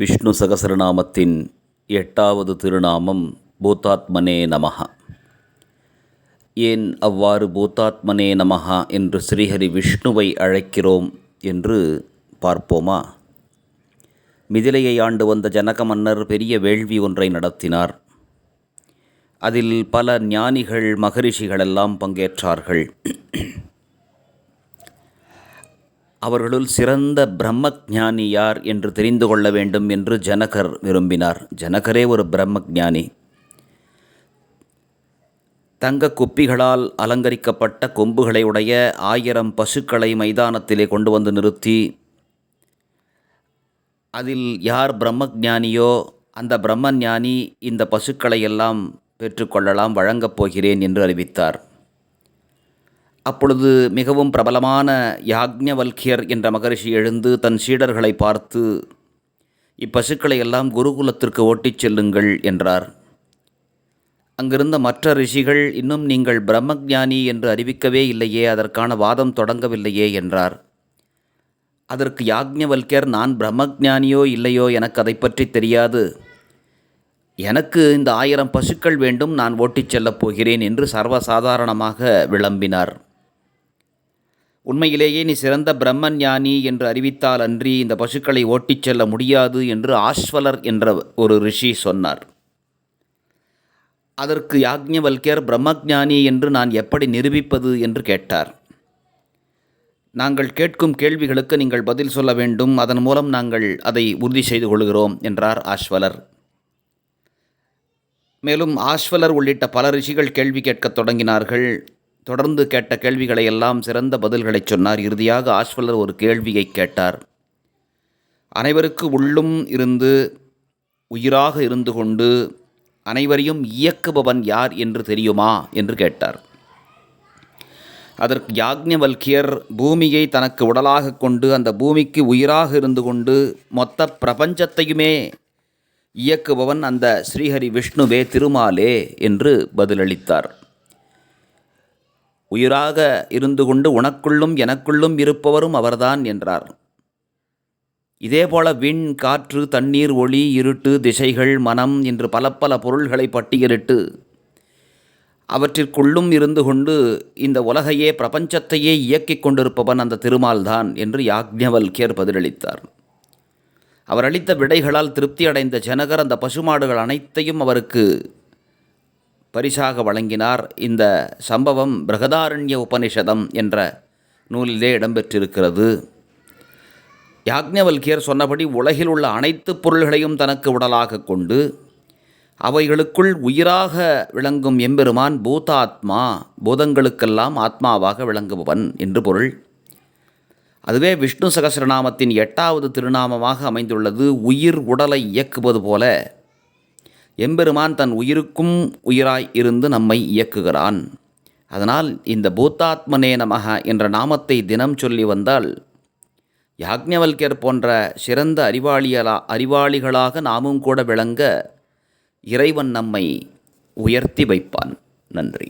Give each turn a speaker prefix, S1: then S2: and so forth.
S1: விஷ்ணு சகசரநாமத்தின் எட்டாவது திருநாமம் பூத்தாத்மனே நமஹா. ஏன் அவ்வாறு பூத்தாத்மனே நமஹா என்று ஸ்ரீஹரி விஷ்ணுவை அழைக்கிறோம் என்று பார்ப்போமா? மிதிலையை ஆண்டு வந்த ஜனக மன்னர் பெரிய வேள்வி ஒன்றை நடத்தினார். அதில் பல ஞானிகள் மகரிஷிகளெல்லாம் பங்கேற்றார்கள். அவர்களுள் சிறந்த பிரம்மஞானி யார் என்று தெரிந்து கொள்ள வேண்டும் என்று ஜனகர் விரும்பினார். ஜனகரே ஒரு பிரம்மஞானி தங்க குப்பிகளால் அலங்கரிக்கப்பட்ட கொம்புகளை உடைய ஆயிரம் பசுக்களை மைதானத்திலே கொண்டு வந்து நிறுத்தி அதில் யார் பிரம்மஞானியோ அந்த பிரம்மஞானி இந்த பசுக்களை எல்லாம் பெற்றுக்கொள்ளலாம் வழங்கப் போகிறேன் என்று அறிவித்தார். அப்பொழுது மிகவும் பிரபலமான யாக்ஞவல்கியர் என்ற மகரிஷி எழுந்து தன் சீடர்களை பார்த்து இப்பசுக்களை எல்லாம் குருகுலத்திற்கு ஓட்டிச் செல்லுங்கள் என்றார். அங்கிருந்த மற்ற ரிஷிகள் இன்னும் நீங்கள் பிரம்மஜானி என்று அறிவிக்கவே இல்லையே அதற்கான வாதம் தொடங்கவில்லையே என்றார். அதற்கு யாக்ஞவல்கியர் நான் பிரம்மஜானியோ இல்லையோ எனக்கு அதை பற்றி தெரியாது. எனக்கு இந்த ஆயிரம் பசுக்கள் வேண்டும் நான் ஓட்டிச் செல்லப் போகிறேன் என்று சர்வசாதாரணமாக விளம்பினார். உண்மையிலேயே நீ சிறந்த பிரம்ம ஞானி என்று அறிவித்தால் அன்றி இந்த பசுக்களை ஓட்டிச் செல்ல முடியாது என்று ஆஸ்வலர் என்ற ஒரு ரிஷி சொன்னார். அதற்கு யாக்ஞவல்யர் பிரம்மஜானி என்று நான் எப்படி நிரூபிப்பது? என்று கேட்டார். நாங்கள் கேட்கும் கேள்விகளுக்கு நீங்கள் பதில் சொல்ல வேண்டும். அதன் மூலம் நாங்கள் அதை உறுதி செய்து கொள்கிறோம் என்றார் ஆஸ்வலர். மேலும் ஆஸ்வலர் உள்ளிட்ட பல ரிஷிகள் கேள்வி கேட்கத் தொடங்கினார்கள். தொடர்ந்து கேட்ட கேள்விகளை எல்லாம் சிறந்த பதில்களை சொன்னார். இறுதியாக ஆஸ்வலர் ஒரு கேள்வியை கேட்டார். அனைவருக்கு உள்ளும் இருந்து உயிராக இருந்து கொண்டு அனைவரையும் இயக்குபவன் யார் என்று தெரியுமா? என்று கேட்டார். அதற்கு யாக்ஞவல்கியர் பூமியை தனக்கு உடலாக கொண்டு அந்த பூமிக்கு உயிராக இருந்து கொண்டு மொத்த பிரபஞ்சத்தையுமே இயக்குபவன் அந்த ஸ்ரீஹரி விஷ்ணுவே திருமாலே என்று பதிலளித்தார். உயிராக இருந்து கொண்டு உனக்குள்ளும் எனக்குள்ளும் இருப்பவரும் அவர்தான் என்றார். இதேபோல விண் காற்று தண்ணீர் ஒளி இருட்டு திசைகள் மனம் என்று பல பல பொருள்களை பட்டியலிட்டு அவற்றிற்குள்ளும் இருந்து கொண்டு இந்த உலகையே பிரபஞ்சத்தையே இயக்கிக் கொண்டிருப்பவன் அந்த திருமால்தான் என்று யாக்ஞவல்கியர் பதிலளித்தார். அவர் அளித்த விடைகளால் திருப்தி அடைந்த ஜனகர் அந்த பசுமாடுகள் அனைத்தையும் அவருக்கு பரிசாக வழங்கினார். இந்த சம்பவம் பிரகதாரண்ய உபனிஷதம் என்ற நூலிலே இடம்பெற்றிருக்கிறது. யாக்ஞவல்கியர் சொன்னபடி உலகில் உள்ள அனைத்து பொருள்களையும் தனக்கு உடலாக கொண்டு அவைகளுக்குள் உயிராக விளங்கும் எம்பெருமான் பூதாத்மா பூதங்களுக்கெல்லாம் ஆத்மாவாக விளங்குபவன் என்று பொருள். அதுவே விஷ்ணு சகசிரநாமத்தின் எட்டாவது திருநாமமாக அமைந்துள்ளது. உயிர் உடலை இயக்குவது போல எம்பெருமான் தன் உயிருக்கும் உயிராய் இருந்து நம்மை இயக்குகிறான். அதனால் இந்த பூத்தாத்மனே நமக என்ற நாமத்தை தினம் சொல்லி வந்தால் யாக்ஞவல்யர் போன்ற சிறந்த அறிவாளியலா அறிவாளிகளாக நாமும் கூட விளங்க இறைவன் நம்மை உயர்த்தி வைப்பான். நன்றி.